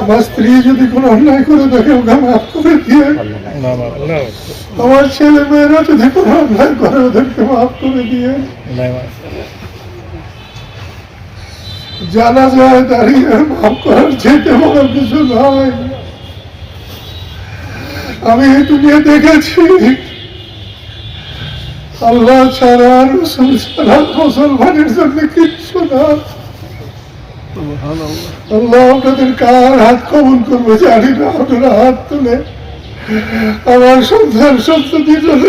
আমার স্ত্রী যদি কোনো অন্যায় করে ওকে করে দিয়ে আমার ছেলে মেয়েরা যদি কোনো অন্যায় করে, ওদেরকে মাফ করে দিয়ে জানা যায় দাঁড়িয়ে মাফ করার যেতে বড় কিছু নয়। আমি দুনিয়া দেখেছি। আল্লাহ ছাড়া ছাড়া মুসলমানের জন্য কিচ্ছু না আল্লাহ আপনাদের কার হাত কবুল করব জানি না আপনারা হাত তুলে। আমার সন্তান সন্ততি জন্য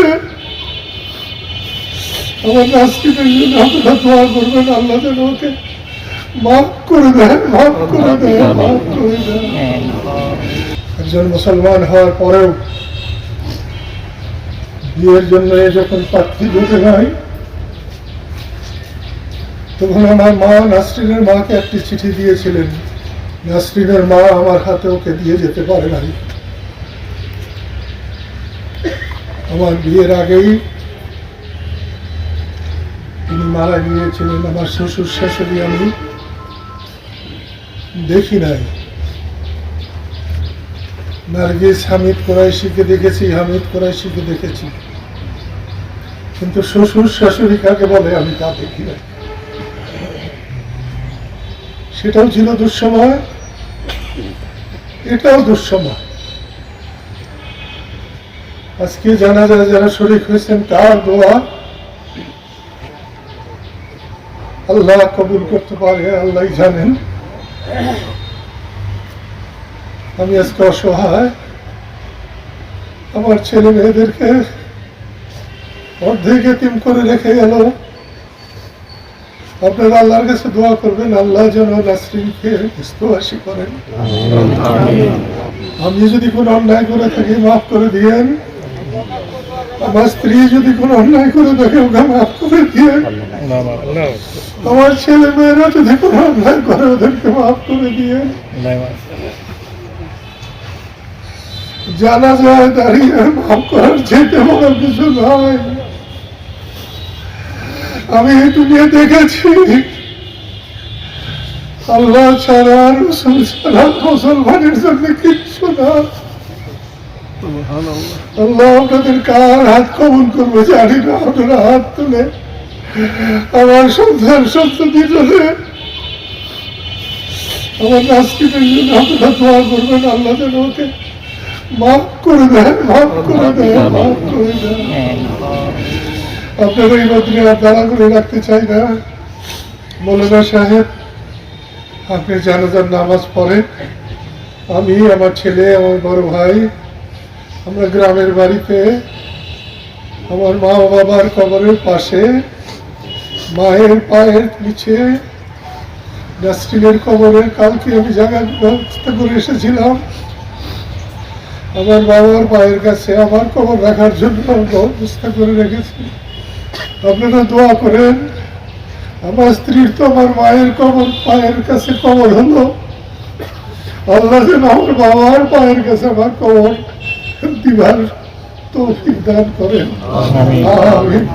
আমার জন্য আপনারা দোয়া করবেন আল্লাহ যেন ওকে মাফ করে দেন মাফ করে দেন মাফ করে দেন। একজন মুসলমান হওয়ার পরেও বিয়ের জন্য যখন পাত্রী ঢুকে নাই তখন আমার মা নাসরিনের মাকে একটি চিঠি দিয়েছিলেন, নাসরিনের মা আমার হাতে ওকে দিয়ে যেতে পারে নাই। আমার বিয়ের আগেই তিনি মারা গিয়েছিলেন, আমার শ্বশুর শাশুড়ি আমি দেখি নাই। নার্গিস হামিদ কোরাইশিকে দেখেছি, হামিদ কোরাইশিকে দেখেছি। কিন্তু শ্বশুর শাশুড়ি কাকে বলে আমি তা দেখি নাই। সেটাও ছিল দুঃসময়, এটাও দুঃসময়। আজকে জানা যায় যারা শরীর হয়েছেন, তার দোয়া আল্লাহ কবুল করতে পারে, আল্লাহ জানেন। আমি আজকে অসহায়। আমার ছেলে মেয়েদেরকে অর্ধেক এতিম করে রেখে গেল। আপনারা আল্লাহর কাছে দোয়া করবেন আল্লাহ যেন নাসরিনকে করেন। আমি যদি কোনো অন্যায় করে থাকি মাফ করে দিয়েন। আমার স্ত্রী যদি কোনো অন্যায় করে থাকে ওকে মাফ করে দিয়েন। আমার ছেলে মেয়েরা যদি কোনো অন্যায় করে ওদেরকে মাফ করে দিয়েন। জানা যায় দাঁড়িয়ে মাফ করার চেয়ে বড় কিছু নয়। আমি দুনিয়া দেখেছি, আল্লাহ ছাড়া রসুল ছাড়া মুসলমানের জন্য কিচ্ছু না। আল্লাহ আপনাদের কার হাত করব জানি না, আপনারা হাত তুলে আমার জন্য আমার জন্য আপনারা দোয়া করবেন, আল্লাহ যেন ওকে মাফ করে দেন, মাফ করে দেন, মাফ করে দেন। আপনারা এই আর দাঁড়া করে রাখতে চাই না। মৌলানা সাহেব, আপনি জানাজার নামাজ পড়েন। আমি, আমার ছেলে, আমার বড় ভাই, আমরা গ্রামের বাড়িতে আমার মা বাবার কবরের পাশে মায়ের পায়ের নিচে নাসরিনের কবরের কালকে আমি জায়গা ব্যবস্থা করে এসেছিলাম। আমার বাবার পায়ের কাছে আমার কবর রাখার জন্য ব্যবস্থা করে রেখেছি। আপনারা দোয়া করেন আমার স্ত্রীর তো আমার মায়ের কবর পায়ের কাছে কবর হলো আল্লাহ যেন আমার বাবার পায়ের কাছে আমার কবর দিবার তৌফিক দান করেন আমিন। আমিন